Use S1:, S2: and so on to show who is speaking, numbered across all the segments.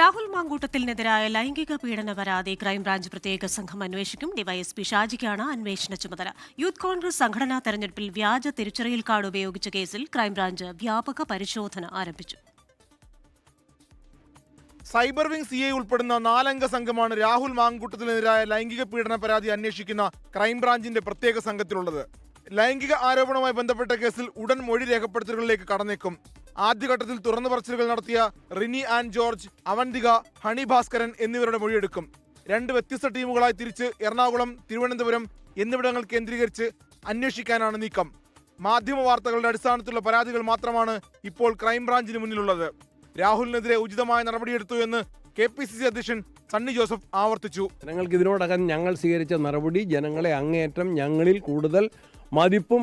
S1: രാഹുൽ മാങ്കൂട്ടത്തിനെതിരായ ലൈംഗിക പീഡന പരാതി ക്രൈംബ്രാഞ്ച് പ്രത്യേക സംഘം അന്വേഷിക്കും. ഡിവൈഎസ്പി ഷാജിക്കാണ് അന്വേഷണ ചുമതല. യൂത്ത് കോൺഗ്രസ് സംഘടനാ തെരഞ്ഞെടുപ്പിൽ വ്യാജ തിരിച്ചറിയൽ കാർഡ് ഉപയോഗിച്ച കേസിൽ ക്രൈംബ്രാഞ്ച് വ്യാപക പരിശോധന ആരംഭിച്ചു.
S2: സൈബർ വിംഗ് സി ഐ ഉൾപ്പെടുന്ന നാലംഗ സംഘമാണ് രാഹുൽ മാങ്കൂട്ടത്തിനെതിരായ ലൈംഗിക പീഡന പരാതി അന്വേഷിക്കുന്ന ക്രൈംബ്രാഞ്ചിന്റെ പ്രത്യേക സംഘത്തിലുള്ളത്. ലൈംഗിക ആരോപണവുമായി ബന്ധപ്പെട്ട കേസിൽ ഉടൻ മൊഴി രേഖപ്പെടുത്തലുകളിലേക്ക് കടന്നേക്കും. ആദ്യഘട്ടത്തിൽ തുറന്നു പറച്ചിലുകൾ നടത്തിയ റിനി ആൻഡ് ജോർജ് അവന്തിക ഹണി ഭാസ്കരൻ എന്നിവരുടെ മൊഴിയെടുക്കും. രണ്ട് വ്യത്യസ്ത ടീമുകളായി തിരിച്ച് എറണാകുളം തിരുവനന്തപുരം എന്നിവിടങ്ങൾ കേന്ദ്രീകരിച്ച് അന്വേഷിക്കാനാണ് നീക്കം. മാധ്യമ വാർത്തകളുടെ അടിസ്ഥാനത്തിലുള്ള പരാതികൾ മാത്രമാണ് ഇപ്പോൾ ക്രൈംബ്രാഞ്ചിന് മുന്നിലുള്ളത്. രാഹുലിനെതിരെ ഉചിതമായ നടപടിയെടുത്തു എന്ന് കെ പി സി സി അധ്യക്ഷൻ സണ്ണി ജോസഫ് ആവർത്തിച്ചു.
S3: ജനങ്ങൾക്ക് ഇതിനോടകം ഞങ്ങൾ സ്വീകരിച്ച നടപടി ജനങ്ങളെ അങ്ങേയറ്റം ഞങ്ങളിൽ കൂടുതൽ മതിപ്പും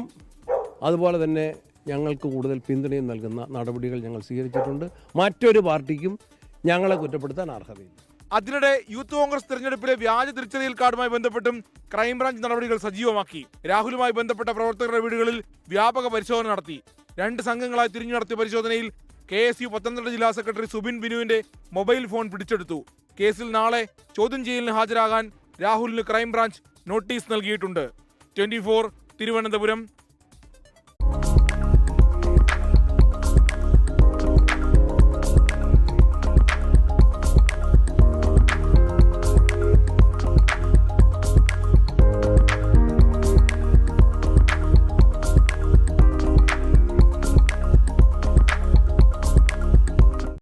S3: അതുപോലെ തന്നെ ഞങ്ങൾക്ക് കൂടുതൽ പിന്തുണയും നൽകുന്ന നടപടികൾ ഞങ്ങൾ സ്വീകരിച്ചിട്ടുണ്ട്. മറ്റൊരു പാർട്ടിക്കും ഞങ്ങളെ കുറ്റപ്പെടുത്താൻ അർഹതയില്ല.
S2: അതിനിടെ യൂത്ത് കോൺഗ്രസ് തെരഞ്ഞെടുപ്പിലെ വ്യാജ തിരിച്ചറിയൽ കാർഡുമായി ബന്ധപ്പെട്ടും ക്രൈംബ്രാഞ്ച് നടപടികൾ സജീവമാക്കി. രാഹുലുമായി ബന്ധപ്പെട്ട പ്രവർത്തകരുടെ വീടുകളിൽ വ്യാപക പരിശോധന നടത്തി. രണ്ട് സംഘങ്ങളായി തിരിഞ്ഞു നടത്തിയ പരിശോധനയിൽ കെ എസ് യു പത്തനംതിട്ട ജില്ലാ സെക്രട്ടറി സുബിൻ ബിനുവിന്റെ മൊബൈൽ ഫോൺ പിടിച്ചെടുത്തു. കേസിൽ നാളെ ചോദ്യം ചെയ്യലിന് ഹാജരാകാൻ രാഹുലിന് ക്രൈംബ്രാഞ്ച് നോട്ടീസ് നൽകിയിട്ടുണ്ട്. ട്വന്റി തിരുവനന്തപുരം